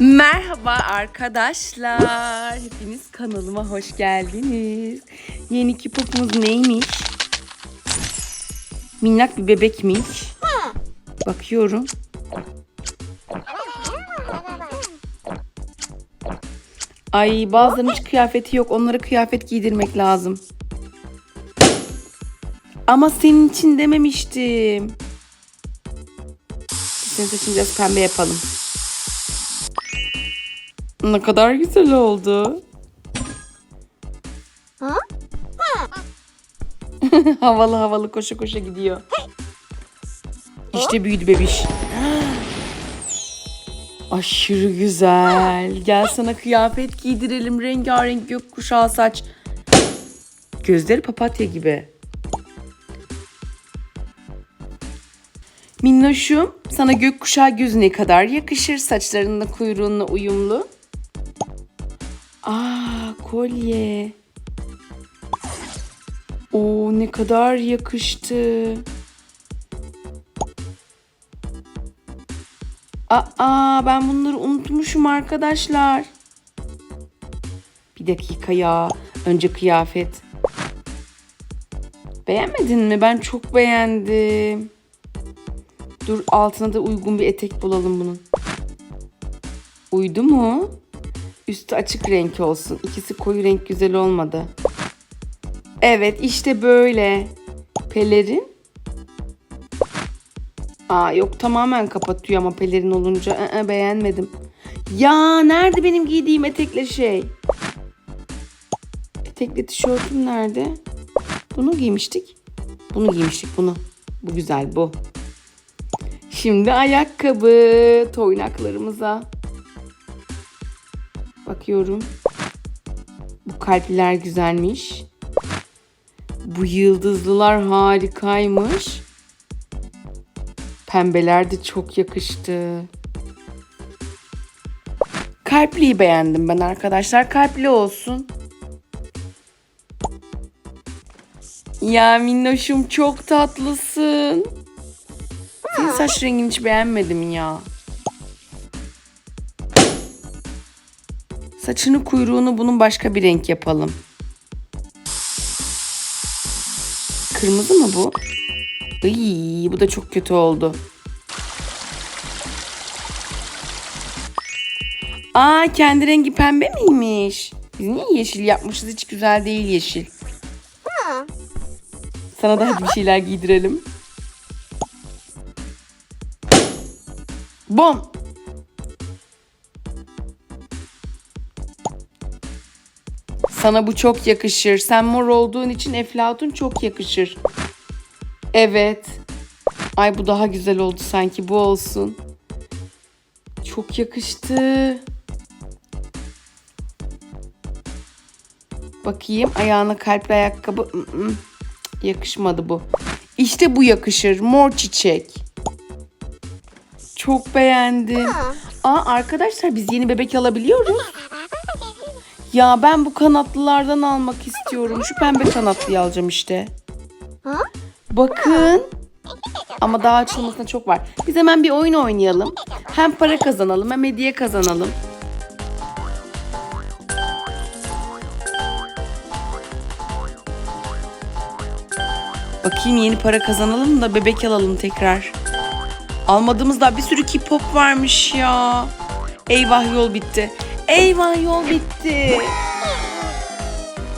Merhaba arkadaşlar. Hepiniz kanalıma hoş geldiniz. Yeni kipopumuz neymiş? Minnak bir bebekmiş. Bakıyorum. Ay bazılarının hiç kıyafeti yok. Onlara kıyafet giydirmek lazım. Ama senin için dememiştim. Senin saçını biraz pembe yapalım. Ne kadar güzel oldu. havalı havalı koşa koşa gidiyor. İşte büyüdü bebiş. Aşırı güzel. Gel sana kıyafet giydirelim. Rengarenk gökkuşağı saç. Gözleri papatya gibi. Minnoşum, sana gökkuşağı gözüne kadar yakışır. Saçlarınla kuyruğunla uyumlu. Aa, kolye. Oo, ne kadar yakıştı. Aa, ben bunları unutmuşum arkadaşlar. Bir dakika ya. Önce kıyafet. Beğenmedin mi? Ben çok beğendim. Dur altına da uygun bir etek bulalım bunun. Uydu mu? Üstü açık renk olsun. İkisi koyu renk güzel olmadı. Evet işte böyle. Pelerin. Aa yok tamamen kapatıyor ama pelerin olunca ı-ı, beğenmedim. Ya nerede benim giydiğim etekle şey? Etekle tişörtüm nerede? Bunu giymiştik. Bunu giymiştik bunu. Bu güzel bu. Şimdi ayakkabı toynaklarımıza. Bakıyorum. Bu kalpler güzelmiş. Bu yıldızlılar harikaymış. Pembeler de çok yakıştı. Kalpliyi beğendim ben arkadaşlar. Kalpli olsun. Ya minnoşum çok tatlısın. Senin saç rengini hiç beğenmedim ya. Saçını kuyruğunu bunun başka bir renk yapalım. Kırmızı mı bu? Iy, bu da çok kötü oldu. Aa kendi rengi pembe miymiş? Biz niye yeşil yapmışız? Hiç güzel değil yeşil. Sana da hadi bir şeyler giydirelim. Bom. Sana bu çok yakışır. Sen mor olduğun için Eflatun çok yakışır. Evet. Ay bu daha güzel oldu sanki. Bu olsun. Çok yakıştı. Bakayım ayağına kalpli ayakkabı. Mm-mm. Yakışmadı bu. İşte bu yakışır. Mor çiçek. Çok beğendim. Aa arkadaşlar biz yeni bebek alabiliyoruz. Ya ben bu kanatlılardan almak istiyorum. Şu pembe kanatlıyı alacağım işte. Bakın. Ama daha açılmasına çok var. Biz hemen bir oyun oynayalım. Hem para kazanalım hem hediye kazanalım. Bakayım yeni para kazanalım da bebek alalım tekrar. Almadığımız daha bir sürü K-pop varmış ya. Eyvah yol bitti. Eyvah yol bitti.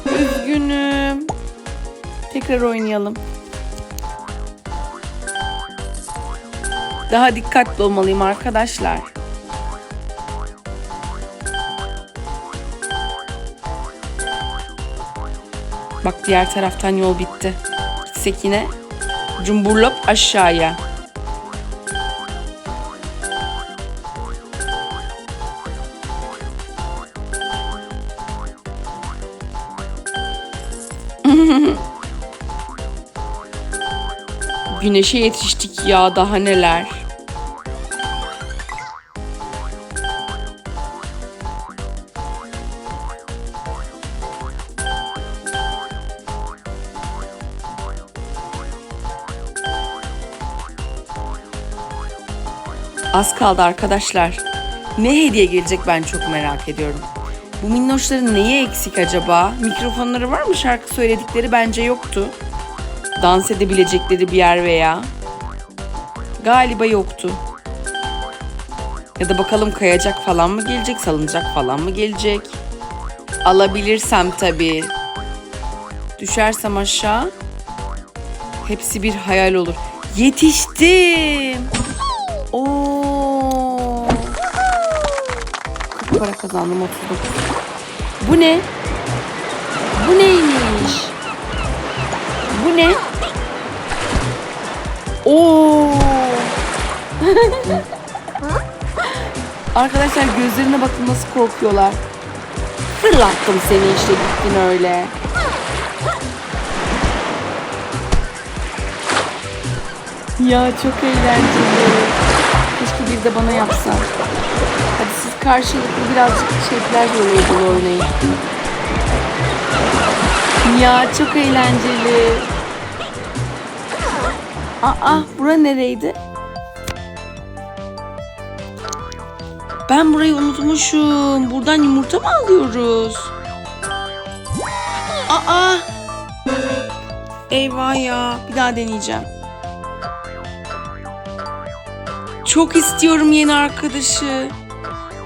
Üzgünüm. Tekrar oynayalım. Daha dikkatli olmalıyım arkadaşlar. Bak diğer taraftan yol bitti. Gitsek yine cumburlop aşağıya. Güneşe yetiştik ya daha neler. Az kaldı arkadaşlar. Ne hediye gelecek ben çok merak ediyorum. Bu minnoşların neyi eksik acaba? Mikrofonları var mı? Şarkı söyledikleri bence yoktu. Dans edebilecekleri bir yer veya. Galiba yoktu. Ya da bakalım kayacak falan mı gelecek, salınacak falan mı gelecek? Alabilirsem tabii. Düşersem aşağı hepsi bir hayal olur. Yetiştim. Oo. 40 para kazandım 39. Bu ne? Arkadaşlar gözlerine bakın nasıl korkuyorlar. Fırlattım seni işte gittin öyle. Ya çok eğlenceli. Keşke bir de bana yapsa. Hadi siz karşılıklı birazcık şey plaj voleybolu oynayın. Ya çok eğlenceli. Aa bura nereydi? Ben burayı unutmuşum. Buradan yumurta mı alıyoruz? Aa! Eyvah ya. Bir daha deneyeceğim. Çok istiyorum yeni arkadaşı.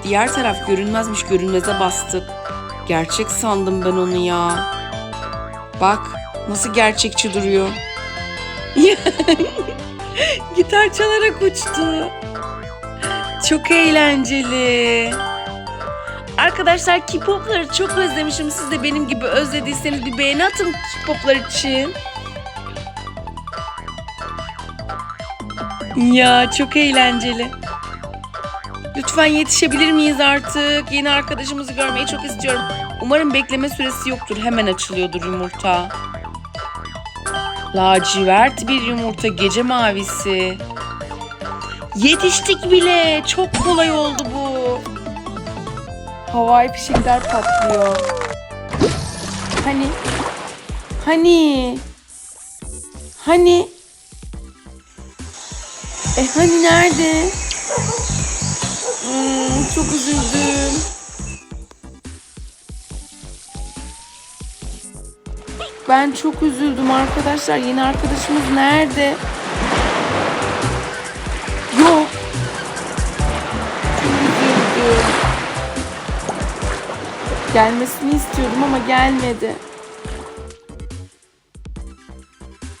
Diğer taraf görünmezmiş. Görünmeze bastık. Gerçek sandım ben onu ya. Bak nasıl gerçekçi duruyor. Gitar çalarak uçtu. Çok eğlenceli. Arkadaşlar K-pop'ları çok özlemişim. Siz de benim gibi özlediyseniz bir beğeni atın K-pop'lar için. Ya çok eğlenceli. Lütfen yetişebilir miyiz artık? Yeni arkadaşımızı görmeyi çok istiyorum. Umarım bekleme süresi yoktur. Hemen açılıyordur yumurta. Lacivert bir yumurta gece mavisi. Yetiştik bile. Çok kolay oldu bu. Havai fişekler patlıyor. Hani? Hani? Hani? E hani nerede? Hmm, çok üzüldüm. Ben çok üzüldüm arkadaşlar. Yeni arkadaşımız nerede? Gelmesini istiyordum ama gelmedi.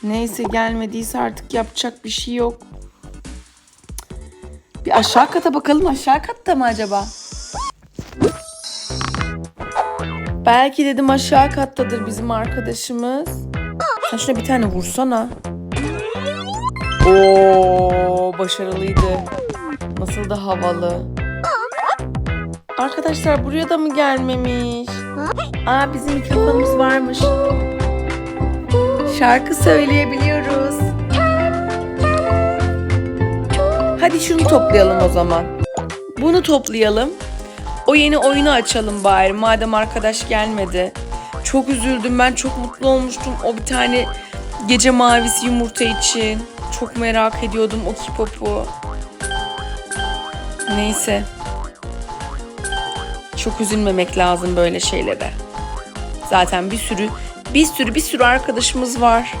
Neyse gelmediyse artık yapacak bir şey yok. Bir aşağı kata bakalım. Aşağı katta mı acaba? Belki dedim aşağı kattadır bizim arkadaşımız. Sen şuna bir tane vursana. Oo, başarılıydı. Nasıl da havalı. Arkadaşlar buraya da mı gelmemiş? Aa bizim mikrofonumuz varmış. Şarkı söyleyebiliyoruz. Hadi şunu toplayalım o zaman. Bunu toplayalım. O yeni oyunu açalım bari madem arkadaş gelmedi. Çok üzüldüm ben çok mutlu olmuştum o bir tane gece mavisi yumurta için. Çok merak ediyordum o kipopu. Neyse. Çok üzülmemek lazım böyle şeylere. Zaten bir sürü bir sürü bir sürü arkadaşımız var.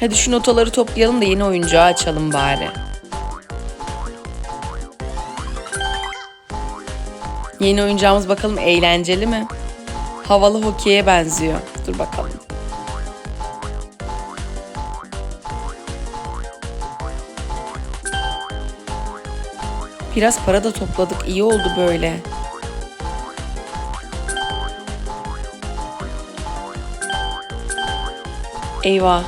Hadi şu notaları toplayalım da yeni oyuncağı açalım bari. Yeni oyuncağımız bakalım eğlenceli mi? Havalı hokeye benziyor. Dur bakalım. Biraz para da topladık. İyi oldu böyle. Eyvah.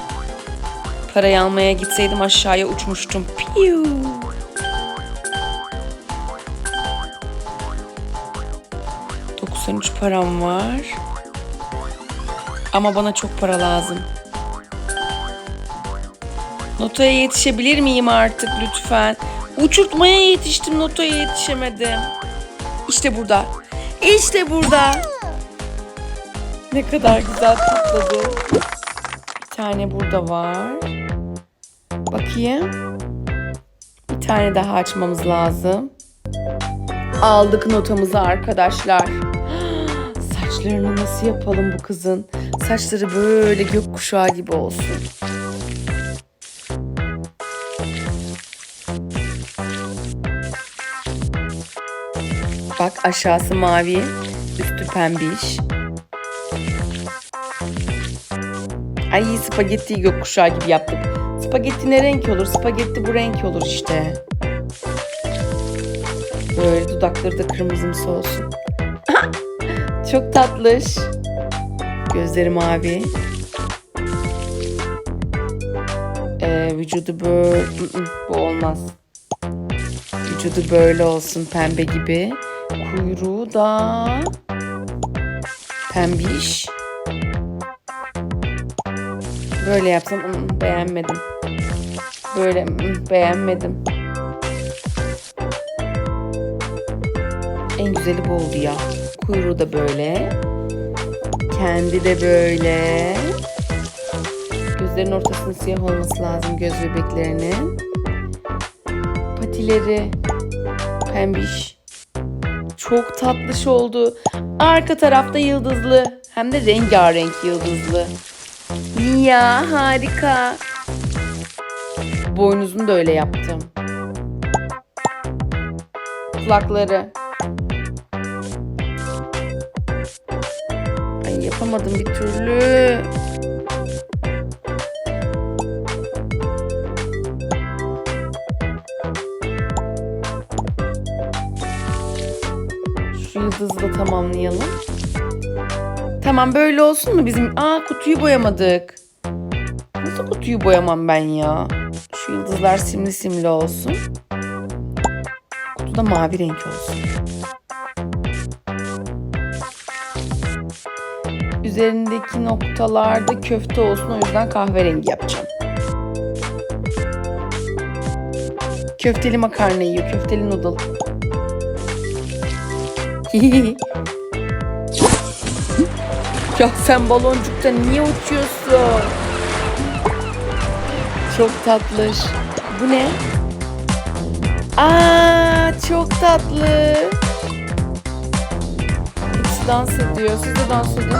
Parayı almaya gitseydim aşağıya uçmuştum. Piu. ...93 param var. Ama bana çok para lazım. Notaya yetişebilir miyim artık lütfen? Uçurtmaya yetiştim, notaya yetişemedim. İşte burada. İşte burada. Ne kadar güzel topladı. Bir tane burada var. Bakayım. Bir tane daha açmamız lazım. Aldık notamızı arkadaşlar. Saçlarını nasıl yapalım bu kızın? Saçları böyle gökkuşağı gibi olsun. Bak aşağısı mavi, üstü pembiş. Ay spagetti gökkuşağı gibi yaptık. Spagetti ne renk olur? Spagetti bu renk olur işte. Böyle dudakları da kırmızımsı olsun. Çok tatlış. Gözleri mavi. Ee, vücudu böyle... Bu olmaz. Vücudu böyle olsun pembe gibi. Kuyruğu da pembiş. Böyle yapsam mm, beğenmedim. Böyle mm, beğenmedim. En güzeli bu oldu ya. Kuyruğu da böyle. Kendi de böyle. Gözlerin ortasının siyah olması lazım göz bebeklerinin. Patileri pembiş. Çok tatlış oldu. Arka tarafta yıldızlı. Hem de rengarenk yıldızlı. Ya harika. Boynuzunu da öyle yaptım. Kulakları. Ay yapamadım bir türlü. Yıldızı da tamamlayalım. Tamam böyle olsun mu bizim? Aa kutuyu boyamadık. Nasıl kutuyu boyamam ben ya? Şu yıldızlar simli simli olsun. Kutu da mavi renk olsun. Üzerindeki noktalarda köfte olsun o yüzden kahverengi yapacağım. Köfteli makarna yiyor, köfteli noodle. Ya sen baloncukta niye uçuyorsun? Çok tatlış. Bu ne? Aa, çok tatlı. Hepsi dans ediyor. Siz de dans edin.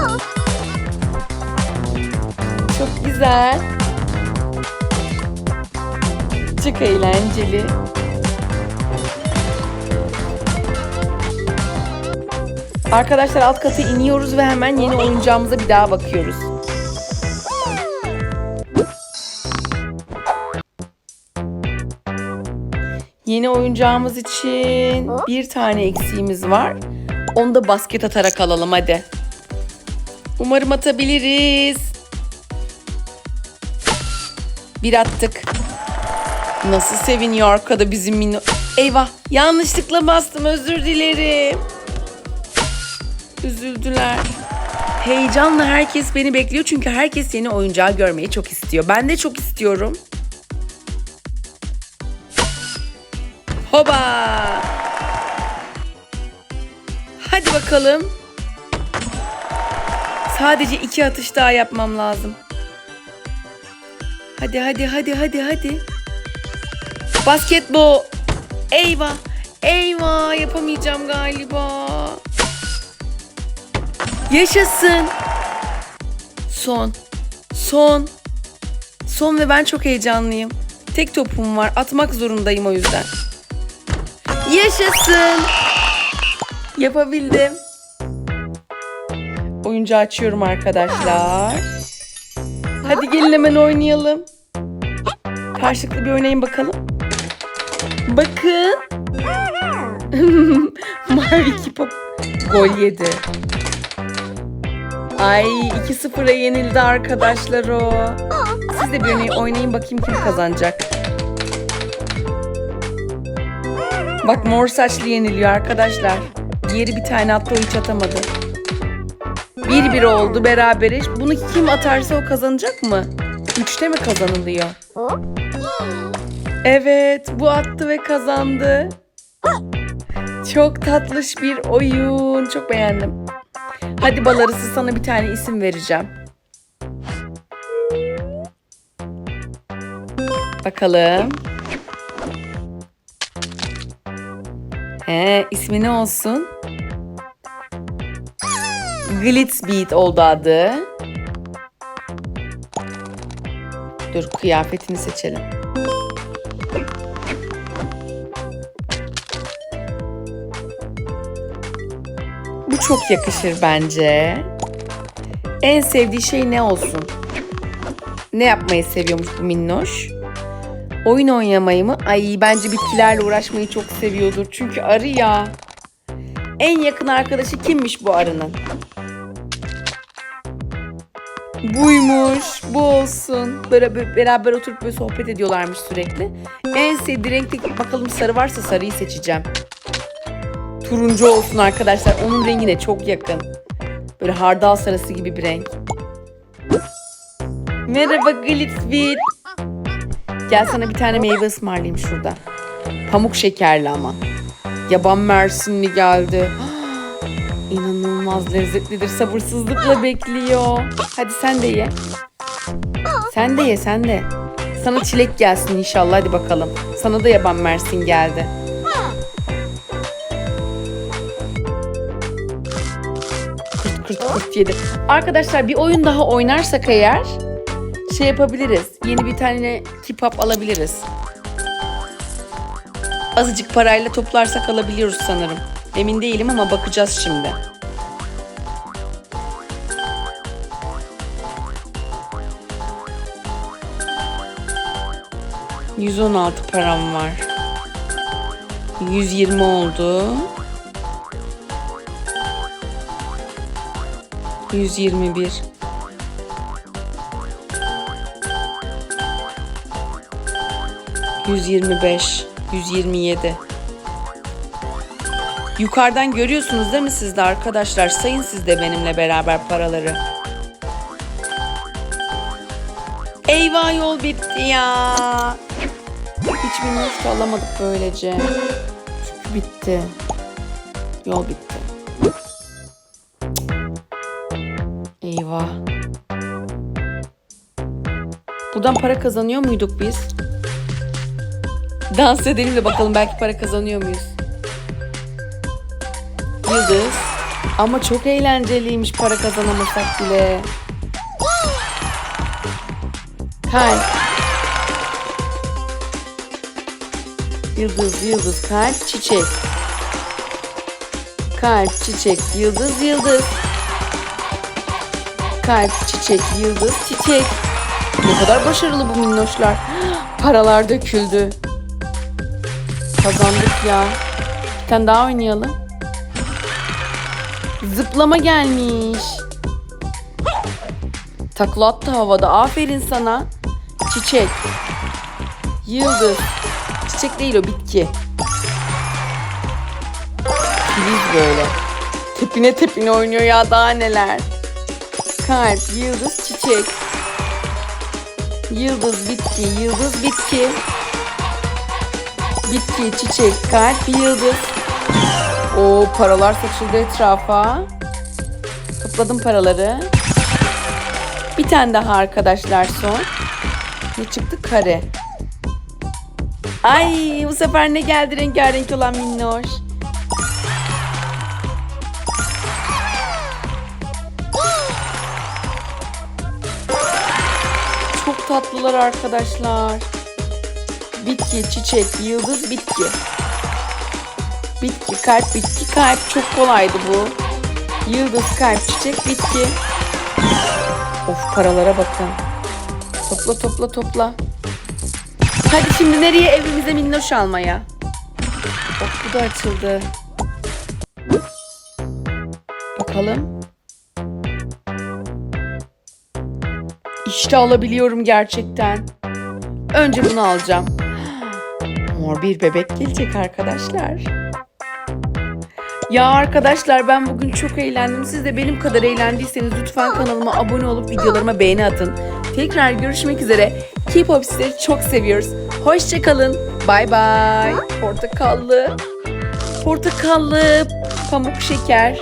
Çok güzel. Çok eğlenceli. Arkadaşlar alt kata iniyoruz ve hemen yeni oyuncağımıza bir daha bakıyoruz. Yeni oyuncağımız için bir tane eksiğimiz var. Onu da basket atarak alalım hadi. Umarım atabiliriz. Bir attık. Nasıl seviniyor arkada bizim minno... Eyvah yanlışlıkla bastım özür dilerim. Üzüldüler. Heyecanla herkes beni bekliyor çünkü herkes yeni oyuncağı görmeyi çok istiyor. Ben de çok istiyorum. Hoba! Hadi bakalım. Sadece iki atış daha yapmam lazım. Hadi hadi hadi hadi hadi. Basketbol. Eyvah. Eyvah yapamayacağım galiba. Yaşasın. Son. Son. Son ve ben çok heyecanlıyım. Tek topum var. Atmak zorundayım o yüzden. Yaşasın. Yapabildim. Oyuncu açıyorum arkadaşlar. Hadi gelin hemen oynayalım. Karşılıklı bir oynayın bakalım. Bakın. Mavi Kipop gol yedi. Ay 2-0'a yenildi arkadaşlar o. Siz de bir oynayın, oynayın bakayım kim kazanacak. Bak mor saçlı yeniliyor arkadaşlar. Diğeri bir tane attı o hiç atamadı. 1-1 oldu berabere. Bunu kim atarsa o kazanacak mı? Üçte mi kazanılıyor? Evet bu attı ve kazandı. Çok tatlış bir oyun. Çok beğendim. Hadi balarısı sana bir tane isim vereceğim. Bakalım. He, ismi ne olsun? Glitzbeat oldu adı. Dur kıyafetini seçelim. Çok yakışır bence. En sevdiği şey ne olsun? Ne yapmayı seviyormuş bu minnoş? Oyun oynamayı mı? Ay bence bitkilerle uğraşmayı çok seviyordur. Çünkü arı ya. En yakın arkadaşı kimmiş bu arının? Buymuş. Bu olsun. Böyle bö- beraber oturup böyle sohbet ediyorlarmış sürekli. En sevdiği renkte bakalım sarı varsa sarıyı seçeceğim. Turuncu olsun arkadaşlar. Onun rengine çok yakın. Böyle hardal sarısı gibi bir renk. Merhaba Glitzbit. Gel sana bir tane meyve ısmarlayayım şurada. Pamuk şekerli ama. Yaban mersinli geldi. İnanılmaz lezzetlidir. Sabırsızlıkla bekliyor. Hadi sen de ye. Sen de ye sen de. Sana çilek gelsin inşallah hadi bakalım. Sana da yaban mersin geldi. Kırt kırt kırt yedi. Arkadaşlar bir oyun daha oynarsak eğer şey yapabiliriz. Yeni bir tane kipap alabiliriz. Azıcık parayla toplarsak alabiliyoruz sanırım. Emin değilim ama bakacağız şimdi. ...116 param var. 120 oldu. 121. Yüz yirmi beş, yüz yirmi yedi. Yukarıdan görüyorsunuz değil mi siz de arkadaşlar? Sayın siz de benimle beraber paraları. Eyvah yol bitti ya. Hiç minnoş da alamadık böylece. Bitti. Yol bitti. Eyvah. Buradan para kazanıyor muyduk biz? Dans edelim de bakalım belki para kazanıyor muyuz? Yıldız. Ama çok eğlenceliymiş para kazanamasak bile. Kalp. Yıldız, yıldız, kalp, çiçek. Kalp, çiçek, yıldız, yıldız. Kalp, çiçek, yıldız, çiçek. Ne kadar başarılı bu minnoşlar. Paralar döküldü. Kazandık ya. Bir tane daha oynayalım. Zıplama gelmiş. Takla attı havada. Aferin sana. Çiçek. Yıldız. Çiçek değil o bitki. Filiz böyle. Tepine tepine oynuyor ya daha neler. Kalp, yıldız, çiçek. Yıldız, bitki, yıldız, bitki. Bitki, çiçek, kalp, yıldız. O paralar saçıldı etrafa. Topladım paraları. Bir tane daha arkadaşlar son. Ne çıktı? Kare. Ay bu sefer ne geldi rengarenk olan minnoş. Tatlılar arkadaşlar. Bitki, çiçek, yıldız, bitki. Bitki, kalp, bitki, kalp. Çok kolaydı bu. Yıldız, kalp, çiçek, bitki. Of paralara bakın. Topla topla topla. Hadi şimdi nereye evimize minnoş almaya? Of bu da açıldı. Bakalım. İşte alabiliyorum gerçekten. Önce bunu alacağım. Mor bir bebek gelecek arkadaşlar. Ya arkadaşlar ben bugün çok eğlendim. Siz de benim kadar eğlendiyseniz lütfen kanalıma abone olup videolarıma beğeni atın. Tekrar görüşmek üzere. K-pop sizleri çok seviyoruz. Hoşçakalın. Bay bay. Portakallı. Portakallı. Pamuk şeker.